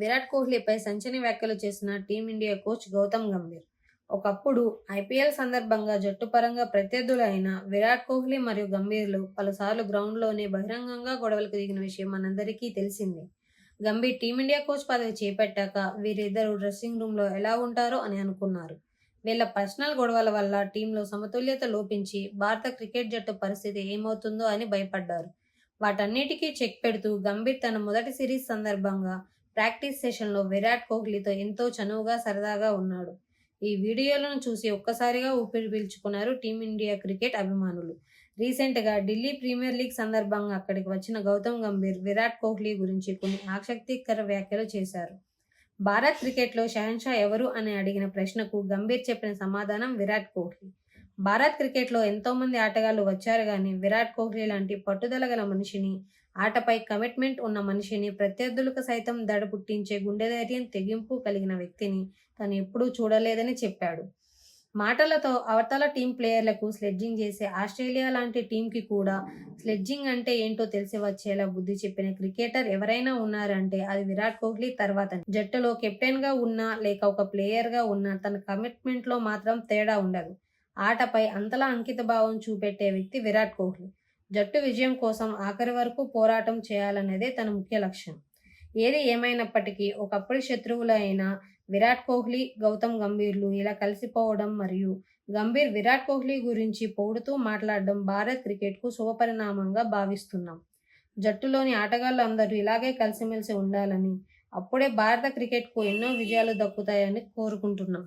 విరాట్ కోహ్లీపై సంచలన వ్యాఖ్యలు చేసిన టీమిండియా కోచ్ గౌతమ్ గంభీర్. ఒకప్పుడు ఐపీఎల్ సందర్భంగా జట్టు పరంగా ప్రత్యర్థులైన విరాట్ కోహ్లీ మరియు గంభీర్లు పలుసార్లు గ్రౌండ్లోనే బహిరంగంగా గొడవలకు దిగిన విషయం మనందరికీ తెలిసిందే. గంభీర్ టీమిండియా కోచ్ పదవి చేపట్టాక వీరిద్దరూ డ్రెస్సింగ్ రూమ్లో ఎలా ఉంటారో అని అనుకున్నారు. వీళ్ళ పర్సనల్ గొడవల వల్ల టీంలో సమతుల్యత లోపించి భారత క్రికెట్ జట్టు పరిస్థితి ఏమవుతుందో అని భయపడ్డారు. వాటన్నిటికీ చెక్ పెడుతూ గంభీర్ తన మొదటి సిరీస్ సందర్భంగా ప్రాక్టీస్ సెషన్లో విరాట్ కోహ్లీతో ఎంతో చనువుగా సరదాగా ఉన్నాడు. ఈ వీడియోలను చూసి ఒక్కసారిగా ఊపిరి పీల్చుకున్నారు టీమిండియా క్రికెట్ అభిమానులు. రీసెంట్గా ఢిల్లీ ప్రీమియర్ లీగ్ సందర్భంగా అక్కడికి వచ్చిన గౌతమ్ గంభీర్ విరాట్ కోహ్లీ గురించి కొన్ని ఆసక్తికర వ్యాఖ్యలు చేశారు. భారత్ క్రికెట్లో షహన్షా ఎవరు అని అడిగిన ప్రశ్నకు గంభీర్ చెప్పిన సమాధానం విరాట్ కోహ్లీ. భారత్ క్రికెట్లో ఎంతోమంది ఆటగాళ్ళు ఆటగాళ్ళు వచ్చారు కానీ విరాట్ కోహ్లీ లాంటి పట్టుదల గల మనిషిని ఆటపై కమిట్మెంట్ ఉన్న మనిషిని ప్రత్యర్థులకు సైతం దడ పుట్టించే గుండె ధైర్యం తెగింపు కలిగిన వ్యక్తిని తను ఎప్పుడూ చూడలేదని చెప్పాడు. మాటలతో అవతల టీం ప్లేయర్లకు స్లెడ్జింగ్ చేసే ఆస్ట్రేలియా లాంటి టీంకి కూడా స్లెడ్జింగ్ అంటే ఏంటో తెలిసి వచ్చేలా బుద్ధి చెప్పిన క్రికెటర్ ఎవరైనా ఉన్నారంటే అది విరాట్ కోహ్లీ తర్వాత. జట్టులో కెప్టెన్గా ఉన్నా లేక ఒక ప్లేయర్గా ఉన్నా తన కమిట్మెంట్లో మాత్రం తేడా ఉండదు. ఆటపై అంతలా అంకిత భావం చూపెట్టే వ్యక్తి విరాట్ కోహ్లీ. జట్టు విజయం కోసం ఆఖరి వరకు పోరాటం చేయాలనేదే తన ముఖ్య లక్ష్యం. ఏది ఏమైనప్పటికీ ఒకప్పటి శత్రువులైన విరాట్ కోహ్లీ గౌతమ్ గంభీర్లు ఇలా కలిసిపోవడం మరియు గంభీర్ విరాట్ కోహ్లీ గురించి పొగుడుతూ మాట్లాడడం భారత్ క్రికెట్కు శుభపరిణామంగా భావిస్తున్నాం. జట్టులోని ఆటగాళ్ళు అందరూ ఇలాగే కలిసిమెలిసి ఉండాలని అప్పుడే భారత క్రికెట్కు ఎన్నో విజయాలు దక్కుతాయని కోరుకుంటున్నాం.